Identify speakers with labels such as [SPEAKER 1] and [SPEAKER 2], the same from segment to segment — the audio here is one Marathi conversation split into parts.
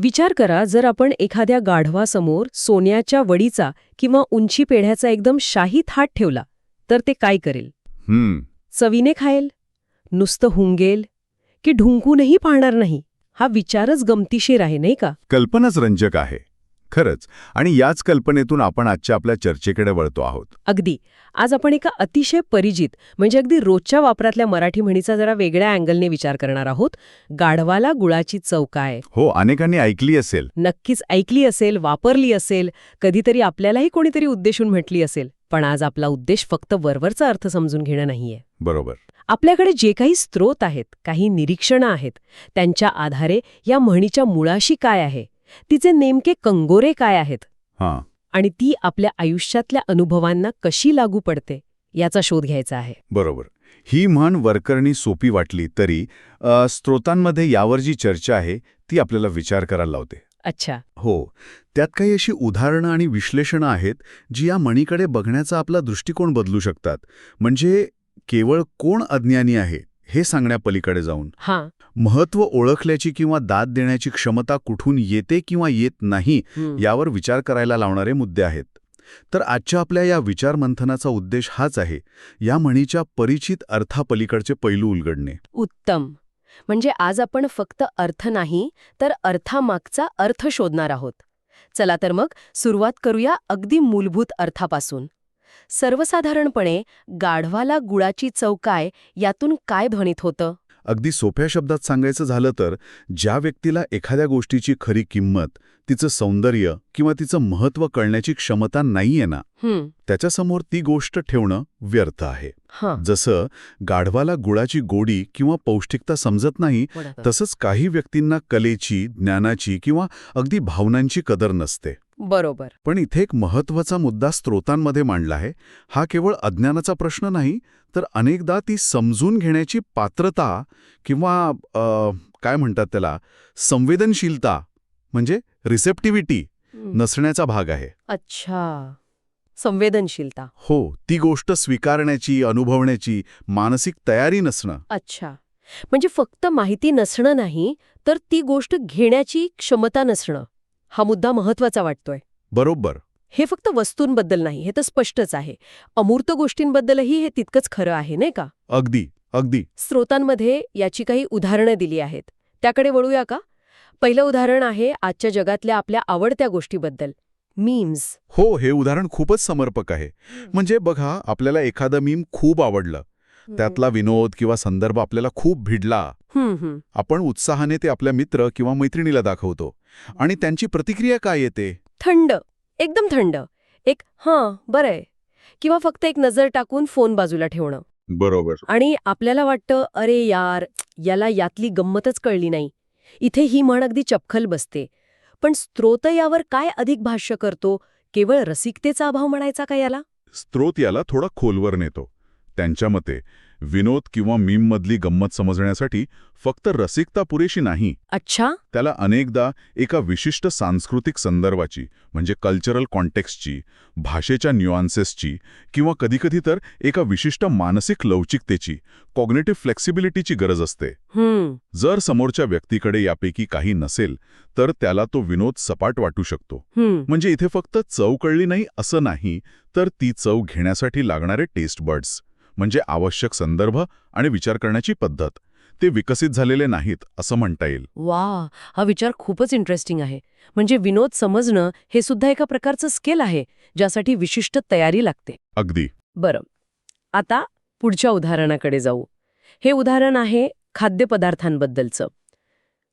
[SPEAKER 1] विचार करा जर आपण एखाद्या गाढवासमोर सोन्याच्या वडीचा किंवा उंची पेढ्याचा एकदम शाही थाट ठेवला तर ते काय करेल?
[SPEAKER 2] हम्म.
[SPEAKER 1] चवीने खाएल नुसतं हुंगेल? की ढुंकूनही पाहणार नाही? हा विचारच गमतीशीर आहे नाही का?
[SPEAKER 2] कल्पनाच रंजक आहे. खरंच. आणि याच कल्पनेतून आपण आजच्या आपल्या चर्चेकडे वळतो आहोत.
[SPEAKER 1] अगदी. आज आपण एका अतिशय परिचित म्हणजे अगदी रोजच्या वापरातल्या मराठी म्हणीचा जरा वेगळ्या अँगलने विचार करणार आहोत. गाढवाला गुळाची चव काय?
[SPEAKER 2] हो अनेकांनी ऐकली असेल.
[SPEAKER 1] नक्कीच ऐकली असेल वापरली असेल कधीतरी आपल्यालाही कोणीतरी उद्देशून म्हटली असेल. पण आज आपला उद्देश फक्त वरवरचा अर्थ समजून घेणं नाहीये.
[SPEAKER 2] बरोबर.
[SPEAKER 1] आपल्याकडे जे काही स्रोत आहेत काही निरीक्षणं आहेत त्यांच्या आधारे या म्हणीच्या मुळाशी काय आहे? तिचे नेमके कंगोरे काय आहेत?
[SPEAKER 2] हां.
[SPEAKER 1] आणि ती आपल्या आयुष्यातल्या अनुभवांना कशी लागू पडते याचा शोध घ्यायचा आहे.
[SPEAKER 2] बरोबर. ही म्हण वरकरणी सोपी वाटली तरी अ, स्त्रोतांमध्ये यावर जी चर्चा आहे ती आपल्याला विचार करायला लावते.
[SPEAKER 1] अच्छा.
[SPEAKER 2] हो. त्यात काही अशी उदाहरणं आणि विश्लेषणं आहेत जी या मणीकडे बघण्याचा आपला दृष्टिकोन बदलू शकतात. म्हणजे केवळ कोण अज्ञानी आहे? हे सांगण्यापलीकडे जाऊन
[SPEAKER 1] हां.
[SPEAKER 2] महत्त्व ओळखल्याची किंवा दाद देण्याची क्षमता कुठून येते किंवा येत नाही. यावर विचार करायला लावणारे मुद्दे आहेत. तर आजच्या आपल्या या विचारमंथनाचा उद्देश हाच आहे या म्हणीच्या परिचित अर्थापलीकडचे पैलू उलगडणे.
[SPEAKER 1] उत्तम. म्हणजे आज आपण फक्त अर्थ नाही तर अर्थामागचा अर्थ शोधणार आहोत. चला तर मग सुरुवात करूया अगदी मूलभूत अर्थापासून. सर्वसाधारणपणे गाढवाला गुळाची चव काय यातून काय ध्वनित होतं?
[SPEAKER 2] अगदी सोप्या शब्दात सांगायचं झालं तर ज्या व्यक्तीला एखाद्या गोष्टीची खरी किंमत तिचं सौंदर्य किंवा तिचं महत्त्व कळण्याची क्षमता नाहीये ना त्याच्यासमोर ती गोष्ट ठेवणं व्यर्थ आहे.
[SPEAKER 1] हां.
[SPEAKER 2] जसं गाढवाला गुळाची गोडी किंवा पौष्टिकता समजत नाही. तसंच काही व्यक्तींना कलेची ज्ञानाची किंवा अगदी भावनांची कदर नसते.
[SPEAKER 1] बरोबर.
[SPEAKER 2] पण इथे एक महत्त्वाचा मुद्दा स्त्रोतांमध्ये मांडला आहे. हा केवळ अज्ञानाचा प्रश्न नाही तर अनेकदा ती समजून घेण्याची पात्रता किंवा काय म्हणतात त्याला संवेदनशीलता म्हणजे रिसेप्टिव्हिटी. नसण्याचा भाग आहे.
[SPEAKER 1] अच्छा. संवेदनशीलता.
[SPEAKER 2] हो ती गोष्ट स्वीकारण्याची अनुभवण्याची मानसिक तयारी नसणं.
[SPEAKER 1] अच्छा. म्हणजे फक्त माहिती नसणं नाही तर ती गोष्ट घेण्याची क्षमता नसणं. हा मुद्दा महत्त्वाचा वाटतोय.
[SPEAKER 2] बरोबर.
[SPEAKER 1] हे फक्त वस्तूंबद्दल नाही हे तर स्पष्टच आहे. अमूर्त गोष्टींबद्दलही हे तितकंच खरं आहे नाही का?
[SPEAKER 2] अगदी अगदी.
[SPEAKER 1] स्रोतांमध्ये याची काही उदाहरणं दिली आहेत. त्याकडे वळूया का? पहिलं उदाहरण आहे आजच्या जगातल्या आपल्या आवडत्या गोष्टीबद्दल मीम्स
[SPEAKER 2] हो हे उदाहरण खूपच समर्पक आहे. म्हणजे बघा आपल्याला एखादं मीम खूप आवडलं. त्यातला विनोद किंवा संदर्भ आपल्याला खूप भिडला. आपण उत्साहाने ते आपल्या मित्र किंवा मैत्रिणीला दाखवतो. आणि त्यांची प्रतिक्रिया काय येते?
[SPEAKER 1] थंड. एकदम थंड. एक हां बरंय किंवा फक्त एक नजर टाकून फोन बाजूला ठेवणं.
[SPEAKER 2] बरोबर.
[SPEAKER 1] आणि आपल्याला वाटतं अरे यार याला यातली गंमतच कळली नाही. इथे ही म्हण अगदी चपखल बसते. पण स्त्रोत यावर काय अधिक भाष्य करतो? केवळ रसिकतेचा अभाव म्हणायचा का याला?
[SPEAKER 2] स्त्रोत याला थोडा खोलवर नेतो. त्यांच्या मते विनोद किंवा मीममधली गंमत समजण्यासाठी फक्त रसिकता पुरेशी नाही.
[SPEAKER 1] अच्छा?
[SPEAKER 2] त्याला अनेकदा एका विशिष्ट सांस्कृतिक संदर्भाची म्हणजे कल्चरल कॉन्टेक्स्टची भाषेच्या न्युआन्सेसची किंवा कधीकधी तर एका विशिष्ट मानसिक लवचिकतेची कॉग्नेटिव्ह फ्लेक्सिबिलिटीची गरज असते.
[SPEAKER 1] हम्म.
[SPEAKER 2] जर समोरच्या व्यक्तीकडे यापैकी काही नसेल तर त्याला तो विनोद सपाट वाटू शकतो. म्हणजे इथे फक्त चव कळली नाही असं नाही तर ती चव घेण्यासाठी लागणारे टेस्ट बर्ड्स म्हणजे आवश्यक संदर्भ आणि विचार करण्याची पद्धत. ते विकसित झालेले नाहीत असं म्हणता येईल.
[SPEAKER 1] वा हा विचार खूपच इंटरेस्टिंग आहे. म्हणजे विनोद समजणं हे सुद्धा एका प्रकारचं स्किल आहे ज्यासाठी विशिष्ट तयारी लागते.
[SPEAKER 2] अगदी.
[SPEAKER 1] बरं आता पुढच्या उदाहरणाकडे जाऊ. हे उदाहरण आहे खाद्यपदार्थांबद्दलचं.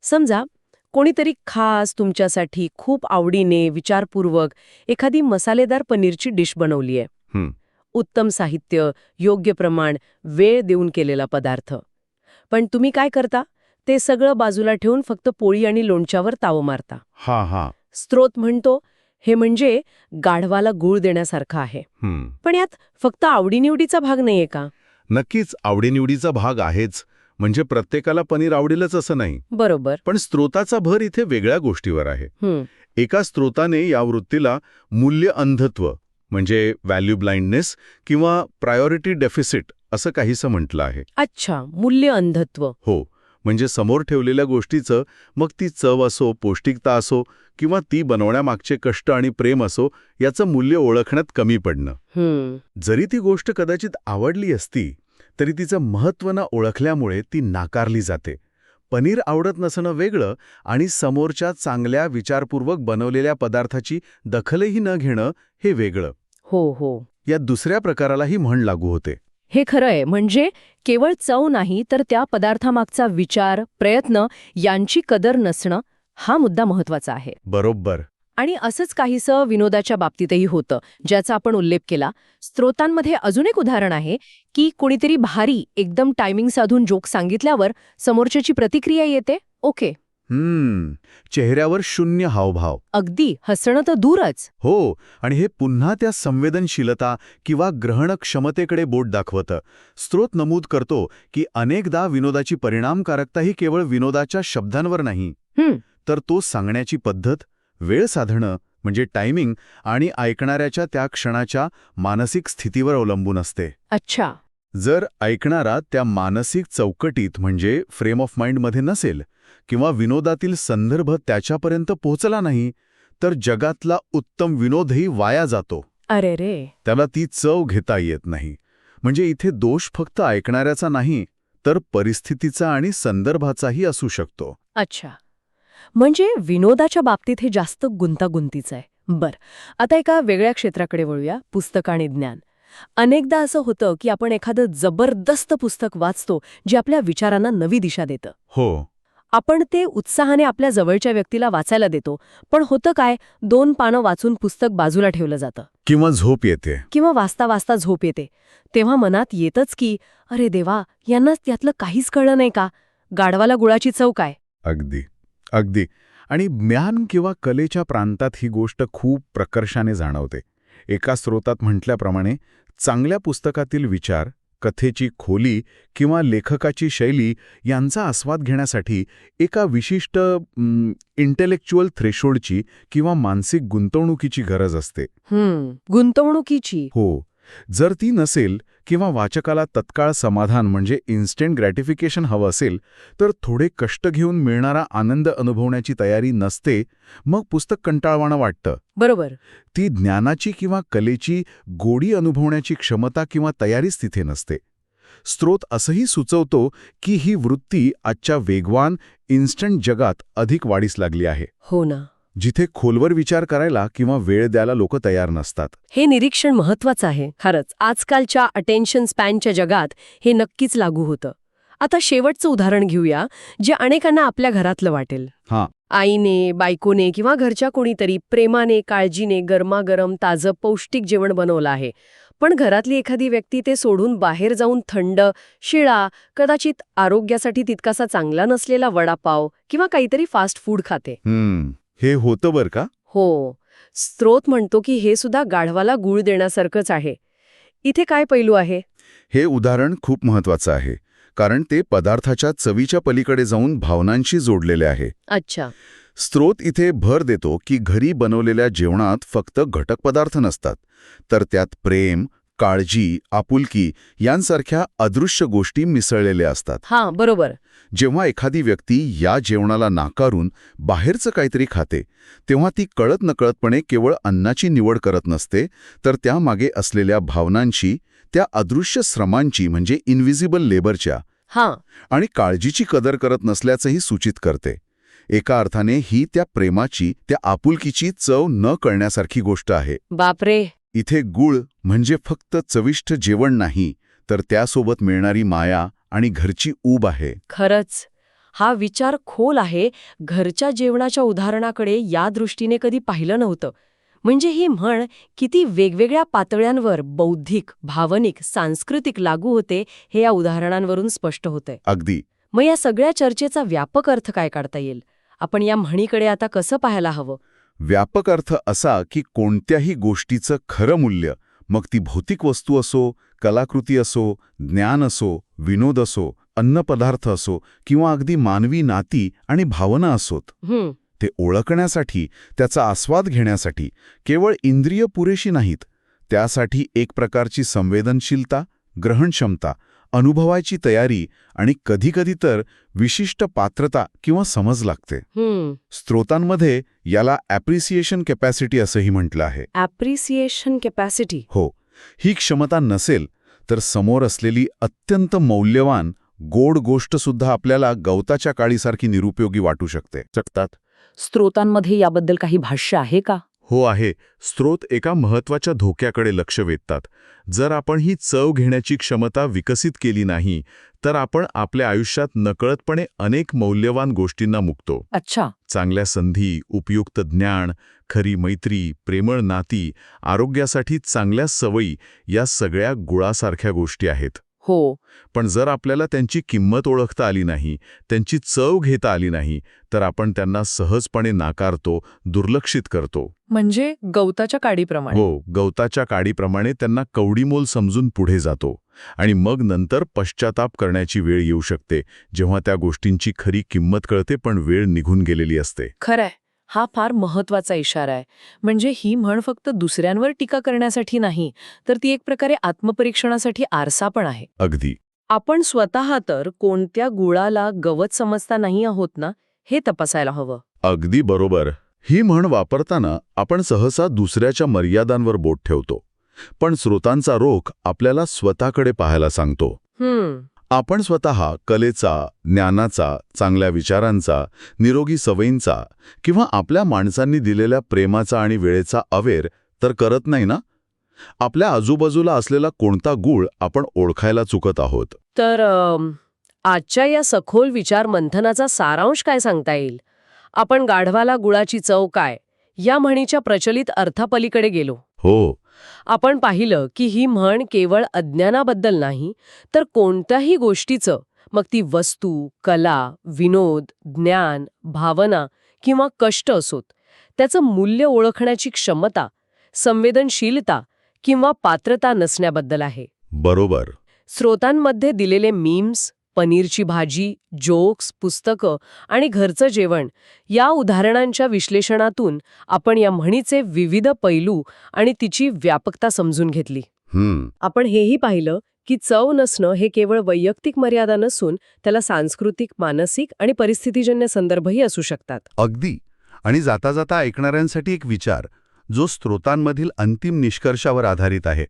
[SPEAKER 1] समजा कोणीतरी खास तुमच्यासाठी खूप आवडीने विचारपूर्वक एखादी मसालेदार पनीरची डिश बनवली आहे. उत्तम साहित्य योग्य प्रमाण वेळ देऊन केलेला पदार्थ. पण तुम्ही काय करता? ते सगळं बाजूला ठेवून फक्त पोळी आणि लोणच्यावर ताव मारता.
[SPEAKER 2] हा हा.
[SPEAKER 1] स्त्रोत म्हणतो हे म्हणजे गाढवाला गूळ देण्यासारखं आहे. पण यात फक्त आवडीनिवडीचा भाग नाहीये का?
[SPEAKER 2] नक्कीच आवडीनिवडीचा भाग आहेच. म्हणजे प्रत्येकाला पनीर आवडेलच असं नाही.
[SPEAKER 1] बरोबर.
[SPEAKER 2] पण स्त्रोताचा भर इथे वेगळ्या गोष्टीवर आहे. एका स्त्रोताने या वृत्तीला मूल्य अंधत्व म्हणजे व्हॅल्यू ब्लाइंडनेस किंवा प्रायोरिटी डेफिसिट असं काहीसं म्हटलं आहे.
[SPEAKER 1] अच्छा मूल्य अंधत्व.
[SPEAKER 2] हो म्हणजे समोर ठेवलेल्या गोष्टीचं मग ती चव असो पौष्टिकता असो किंवा ती बनवण्यामागचे कष्ट आणि प्रेम असो याचं मूल्य ओळखण्यात कमी पडणं.
[SPEAKER 1] हम्म.
[SPEAKER 2] जरी ती गोष्ट कदाचित आवडली असती तरी तिचं महत्त्व न ओळखल्यामुळे ती नाकारली जाते. पनीर आवडत नसणं वेगळं आणि समोरच्या चांगल्या विचारपूर्वक बनवलेल्या पदार्थाची दखलही न घेणं हे वेगळं.
[SPEAKER 1] हो हो.
[SPEAKER 2] या दुसऱ्या प्रकारालाही म्हण लागू होते.
[SPEAKER 1] हे खरं आहे म्हणजे केवळ चव नाही तर त्या पदार्थामागचा विचार प्रयत्न यांची कदर नसणं हा मुद्दा महत्त्वाचा आहे.
[SPEAKER 2] बरोबर.
[SPEAKER 1] आणि असंच काहीसं विनोदाच्या बाबतीतही होतं ज्याचा आपण उल्लेख केला. स्त्रोतांमध्ये अजून एक उदाहरण आहे की कुणीतरी भारी एकदम टायमिंग साधून जोक सांगितल्यावर समोरच्याची प्रतिक्रिया येते? ओके.
[SPEAKER 2] हम्म. चेहऱ्यावर शून्य हावभाव.
[SPEAKER 1] अगदी. हसणं तर दूरच.
[SPEAKER 2] हो. आणि हे पुन्हा त्या संवेदनशीलता किंवा ग्रहण क्षमतेकडे बोट दाखवतं. स्रोत नमूद करतो की अनेकदा विनोदाची परिणामकारकता ही केवळ विनोदाच्या शब्दांवर नाही. तर तो सांगण्याची पद्धत वेळ साधणं म्हणजे टायमिंग आणि ऐकणाऱ्याच्या त्या क्षणाच्या मानसिक स्थितीवर अवलंबून असते.
[SPEAKER 1] अच्छा.
[SPEAKER 2] जर ऐकणारा त्या मानसिक चौकटीत म्हणजे फ्रेम ऑफ माइंडमध्ये नसेल किंवा विनोदातील संदर्भ त्याच्यापर्यंत पोहोचला नाही तर जगातला उत्तम विनोदही वाया जातो.
[SPEAKER 1] अरे रे.
[SPEAKER 2] त्याला ती चव घेता येत नाही. म्हणजे इथे दोष फक्त ऐकणाऱ्याचा नाही तर परिस्थितीचा आणि संदर्भाचाही असू शकतो.
[SPEAKER 1] अच्छा. म्हणजे विनोदाच्या बाबतीत हे जास्त गुंतागुंतीचं आहे. बर आता एका वेगळ्या क्षेत्राकडे वळूया पुस्तक आणि ज्ञान. अनेकदा असं होतं की आपण एखादं जबरदस्त पुस्तक वाचतो जे आपल्या विचारांना नवी दिशा देतं.
[SPEAKER 2] हो.
[SPEAKER 1] आपण ते उत्साहाने आपल्या जवळच्या व्यक्तीला वाचायला देतो पण होतं काय दोन पानं वाचून पुस्तक बाजूला ठेवलं जातं.
[SPEAKER 2] किंवा झोप येते.
[SPEAKER 1] किंवा वाचता वाचता झोप येते. तेव्हा मनात येतच की अरे देवा यांना त्यातलं काहीच कळलं नाही का? गाढवाला गुळाची चव काय?
[SPEAKER 2] अगदी. अगदी. आणि ज्ञान किंवा कलेच्या प्रांतात ही गोष्ट खूप प्रकर्षाने जाणवते. एका स्रोतात म्हटल्याप्रमाणे चांगल्या पुस्तकातील विचार कथेची खोली किंवा लेखकाची शैली यांचा आस्वाद घेण्यासाठी एका विशिष्ट इंटेलेक्च्युअल थ्रेशोल्डची किंवा मानसिक गुंतवणुकीची गरज असते.
[SPEAKER 1] हम्म गुंतवणुकीची?
[SPEAKER 2] हो. जर ती नसेल किंवा वाचकाला तत्काळ समाधान म्हणजे इन्स्टंट ग्रॅटिफिकेशन हवं असेल तर थोडे कष्ट घेऊन मिळणारा आनंद अनुभवण्याची तयारी नसते मग पुस्तक कंटाळवाणं वाटतं.
[SPEAKER 1] बरोबर.
[SPEAKER 2] ती ज्ञानाची किंवा कलेची गोडी अनुभवण्याची क्षमता किंवा तयारीच तिथे नसते. स्रोत असंही सुचवतो की ही वृत्ती आजच्या वेगवान इन्स्टंट जगात अधिक वाढीस लागली आहे.
[SPEAKER 1] हो ना.
[SPEAKER 2] जिथे खोलवर विचार करायला किंवा वेळ द्यायला लोक तयार नसतात.
[SPEAKER 1] हे निरीक्षण महत्वाचं आहे. खरंच आजकालच्या अटेन्शन स्पॅनच्या जगात हे नक्कीच लागू होतं. आता शेवटचं उदाहरण घेऊया जे अनेकांना आपल्या घरातलं वाटेल.
[SPEAKER 2] हां.
[SPEAKER 1] आईने बायकोने किंवा घरच्या कोणीतरी प्रेमाने काळजीने गरमागरम ताजं पौष्टिक जेवण बनवलं आहे. पण घरातली एखादी व्यक्ती ते सोडून बाहेर जाऊन थंड शिळा कदाचित आरोग्यासाठी तितकासा चांगला नसलेला वडापाव किंवा काहीतरी फास्ट फूड खाते.
[SPEAKER 2] हे होतं बरं का?
[SPEAKER 1] हो. स्त्रोत म्हणतो की हे सुद्धा गाढवाला गूळ देण्यासारखंच आहे. इथे काय पैलू आहे?
[SPEAKER 2] हे उदाहरण खूप महत्वाचं आहे कारण ते पदार्थाच्या चवीच्या पलीकडे जाऊन भावनांशी जोडलेले आहे.
[SPEAKER 1] अच्छा.
[SPEAKER 2] स्रोत इथे भर देतो की घरी बनवलेल्या जेवणात फक्त घटक पदार्थ नसतात तर त्यात प्रेम काळजी आपुलकी यांसारख्या अदृश्य गोष्टी मिसळलेल्या असतात.
[SPEAKER 1] हां बरोबर.
[SPEAKER 2] जेव्हा एखादी व्यक्ती या जेवणाला नाकारून बाहेरचं काहीतरी खाते तेव्हा ती कळत नकळतपणे केवळ अन्नाची निवड करत नसते तर त्यामागे असलेल्या भावनांची त्या अदृश्य श्रमांची म्हणजे इन्व्हिजिबल लेबरच्या
[SPEAKER 1] हां.
[SPEAKER 2] आणि काळजीची कदर करत नसल्याचंही सूचित करते. एका अर्थाने ही त्या प्रेमाची त्या आपुलकीची चव न कळण्यासारखी गोष्ट आहे.
[SPEAKER 1] बापरे!
[SPEAKER 2] इथे गुळ म्हणजे फक्त चविष्ट जेवण नाही तर त्यासोबत मिळणारी माया आणि घरची ऊब आहे.
[SPEAKER 1] खरंच. हा विचार खोल आहे. घरच्या जेवणाच्या उदाहरणाकडे या दृष्टीने कधी पाहिलं नव्हतं. म्हणजे ही म्हण किती वेगवेगळ्या पातळ्यांवर बौद्धिक भावनिक सांस्कृतिक लागू होते हे या उदाहरणांवरून स्पष्ट होतंय
[SPEAKER 2] अगदी.
[SPEAKER 1] मग या सगळ्या चर्चेचा व्यापक अर्थ काय काढता येईल? आपण या म्हणीकडे आता कसं पाहायला हवं?
[SPEAKER 2] व्यापक अर्थ असा की कोणत्याही गोष्टीचं खरं मूल्य मग ती भौतिक वस्तू असो कलाकृती असो ज्ञान असो विनोद असो अन्नपदार्थ असो किंवा अगदी मानवी नाती आणि भावना असोत ते ओळखण्यासाठी त्याचा आस्वाद घेण्यासाठी केवळ इंद्रिय पुरेशी नाहीत त्यासाठी एक प्रकारची संवेदनशीलता ग्रहणक्षमता अनुभवायची तयारी आणि कधीकधी तर विशिष्ट पात्रता किंवा समज लागते. स्त्रोतांमध्ये याला ॲप्रिसिएशन कॅपॅसिटी असंही म्हटलं आहे.
[SPEAKER 1] Appreciation capacity.
[SPEAKER 2] हो ही क्षमता नसेल तर समोर असलेली अत्यंत मौल्यवान गोड गोष्टसुद्धा आपल्याला गवताच्या काळीसारखी निरुपयोगी वाटू शकते. शकतात.
[SPEAKER 3] स्त्रोतांमध्ये याबद्दल काही भाष्य आहे का?
[SPEAKER 2] हो आहे. स्त्रोत एका महत्त्वाच्या धोक्याकडे लक्ष वेधतात. जर आपण ही चव घेण्याची क्षमता विकसित केली नाही तर आपण आपल्या आयुष्यात नकळतपणे अनेक मौल्यवान गोष्टींना मुकतो.
[SPEAKER 3] अच्छा.
[SPEAKER 2] चांगल्या संधी उपयुक्त ज्ञान खरी मैत्री प्रेमळ नाती आरोग्यासाठी चांगल्या सवयी या सगळ्या गुळासारख्या गोष्टी आहेत.
[SPEAKER 3] हो.
[SPEAKER 2] पण जर आपल्याला त्यांची किंमत ओळखता आली नाही त्यांची चव घेता आली नाही तर आपण त्यांना सहजपणे नाकारतो दुर्लक्षित करतो.
[SPEAKER 3] म्हणजे गवताच्या काडीप्रमाणे.
[SPEAKER 2] हो गवताच्या काडीप्रमाणे त्यांना कवडीमोल समजून पुढे जातो. आणि मग नंतर पश्चाताप करण्याची वेळ येऊ शकते जेव्हा त्या गोष्टींची खरी किंमत कळते पण वेळ निघून गेलेली असते.
[SPEAKER 3] खरंय. हा फार महत्त्वाचा इशारा आहे. म्हणजे ही म्हण फक्त दुसऱ्यांवर टीका करण्यासाठी नाही तर ती एक प्रकारे आत्मपरीक्षणासाठी आरसा पण आहे.
[SPEAKER 2] अगदी.
[SPEAKER 1] आपण स्वतः तर कोणत्या गुळाला गवत समजता नाही आहोत ना हे तपासायला हवं.
[SPEAKER 2] अगदी बरोबर. ही म्हण वापरताना आपण सहसा दुसऱ्याच्या मर्यादांवर बोट ठेवतो पण स्रोतांचा रोख आपल्याला स्वतःकडे पाहायला सांगतो.
[SPEAKER 1] हम्म.
[SPEAKER 2] आपण स्वतः कलेचा ज्ञानाचा चांगल्या विचारांचा निरोगी सवयींचा किंवा आपल्या माणसांनी दिलेल्या प्रेमाचा आणि वेळेचा अवेर तर करत नाही ना? आपल्या आजूबाजूला असलेला कोणता गुळ आपण ओळखायला चुकत आहोत?
[SPEAKER 1] तर आजच्या या सखोल विचार मंथनाचा सारांश काय सांगता येईल? आपण गाढवाला गुळाची चव काय? या म्हणीच्या प्रचलित अर्थापलीकडे गेलो.
[SPEAKER 2] हो.
[SPEAKER 1] आपण पाहिलं की ही म्हण केवळ अज्ञानाबद्दल नाही तर कोणत्याही गोष्टीचं मग ती वस्तू कला विनोद ज्ञान भावना किंवा कष्ट असोत. त्याचं मूल्य ओळखण्याची क्षमता संवेदनशीलता किंवा पात्रता नसण्याबद्दल आहे.
[SPEAKER 2] बरोबर.
[SPEAKER 1] स्रोतांमध्ये दिलेले मीम्स पनीरची भाजी जोक्स पुस्तकं आणि घरचं जेवण या उदाहरणांच्या विश्लेषणातून आपण या म्हणीचे विविध पैलू आणि तिची व्यापकता समजून घेतली. आपण हेही पाहिलं की चव नसणं हे केवळ वैयक्तिक मर्यादा नसून त्याला सांस्कृतिक मानसिक आणि परिस्थितीजन्य संदर्भही असू शकतात.
[SPEAKER 4] अगदी. आणि जाता जाता ऐकणाऱ्यांसाठी एक विचार जो स्त्रोतांमधील अंतिम निष्कर्षावर आधारित आहे.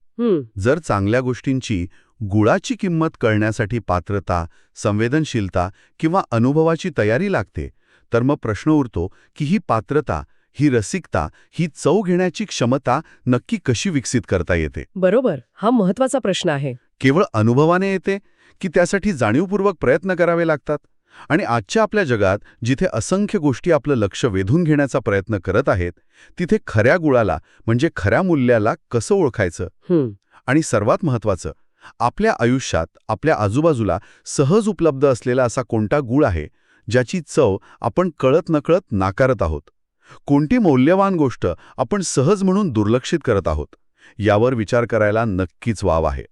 [SPEAKER 4] जर चांगल्या गोष्टींची गुळाची किंमत कळण्यासाठी पात्रता संवेदनशीलता किंवा अनुभवाची तयारी लागते. तर मग प्रश्न उरतो की ही पात्रता ही रसिकता ही चव घेण्याची क्षमता नक्की कशी विकसित करता येते?
[SPEAKER 1] बरोबर. हा महत्त्वाचा प्रश्न आहे.
[SPEAKER 4] केवळ अनुभवाने येते की त्यासाठी जाणीवपूर्वक प्रयत्न करावे लागतात? आणि आजच्या आपल्या जगात जिथे असंख्य गोष्टी आपलं लक्ष वेधून घेण्याचा प्रयत्न करत आहेत तिथे खऱ्या गुळाला म्हणजे खऱ्या मूल्याला कसं ओळखायचं? आणि सर्वात महत्त्वाचं आपल्या आयुष्यात आपल्या आजूबाजूला सहज उपलब्ध असलेला असा कोणता गुळ आहे ज्याची चव आपण कळत नकळत नाकारत आहोत? कोणती मौल्यवान गोष्ट आपण सहज म्हणून दुर्लक्षित करत आहोत? यावर विचार करायला नक्कीच वाव आहे.